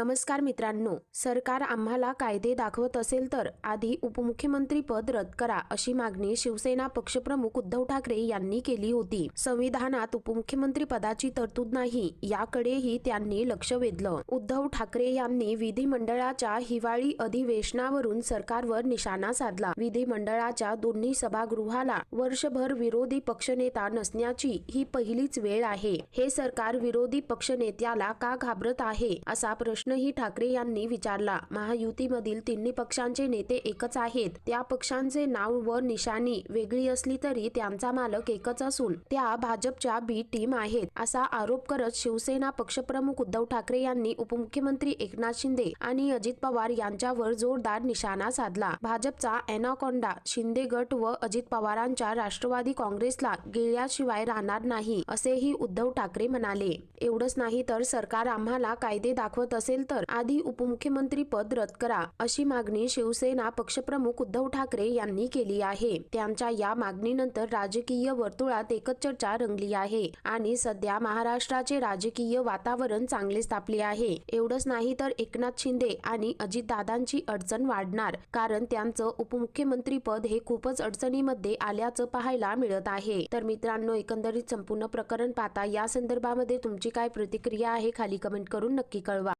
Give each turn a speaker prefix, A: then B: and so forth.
A: नमस्कार मित्रांनो सरकार आम्हाला कायदे दाखवत असेल तर आधी उपमुख्यमंत्री पद रद्द करा अशी मागणी शिवसेना पक्षप्रमुख उद्धव ठाकरे यांनी केली होती. संविधानात उपमुख्यमंत्री पदाची तरतूद नाही याकडेही त्यांनी लक्ष वेधलं. उद्धव ठाकरे यांनी विधिमंडळाच्या हिवाळी अधिवेशनावरून सरकारवर निशाणा साधला. विधिमंडळाच्या दोन्ही सभागृहाला वर्षभर विरोधी पक्षनेता नसण्याची ही पहिलीच वेळ आहे. हे सरकार विरोधी पक्षनेत्याला का घाबरत आहे असा प्रश्न प्रश्नही ठाकरे यांनी विचारला महायुतीमधील तिन्ही पक्षांचे नेते एकच आहेत त्या पक्षांचे नाव व निशाणी वेगळी असली तरी त्यांचा मालक एकच असून त्या भाजपच्या बी टीम आहेत असा आरोप करत शिवसेना पक्षप्रमुख उद्धव ठाकरे यांनी उपमुख्यमंत्री एकनाथ शिंदे आणि अजित पवार यांच्यावर जोरदार निशाणा साधला. भाजपचा एनाकोंडा शिंदे गट व अजित पवारांच्या राष्ट्रवादी काँग्रेसला गिळल्याशिवाय राहणार नाही असेही उद्धव ठाकरे म्हणाले. एवढंच नाही तर सरकार आम्हाला कायदे दाखवत असेल तर आधी उपमुख्यमंत्री पद रद्द करा अशी मागणी शिवसेना पक्षप्रमुख उद्धव ठाकरे यांनी केली आहे. त्यांच्या या मागणीनंतर राजकीय वर्तुळात एकच चर्चा रंगली आहे आणि सध्या महाराष्ट्राचे राजकीय वातावरण चांगलेच तापले आहे. एवढंच नाही तर एकनाथ शिंदे आणि अजितदादांची अडचण वाढणार कारण त्यांचं उपमुख्यमंत्री पद हे खूपच अडचणीमध्ये आल्याचं पाहायला मिळत आहे. तर मित्रांनो एकंदरीत संपूर्ण प्रकरण पाहता या संदर्भामध्ये तुमची काय प्रतिक्रिया आहे खाली कमेंट करून नक्की कळवा.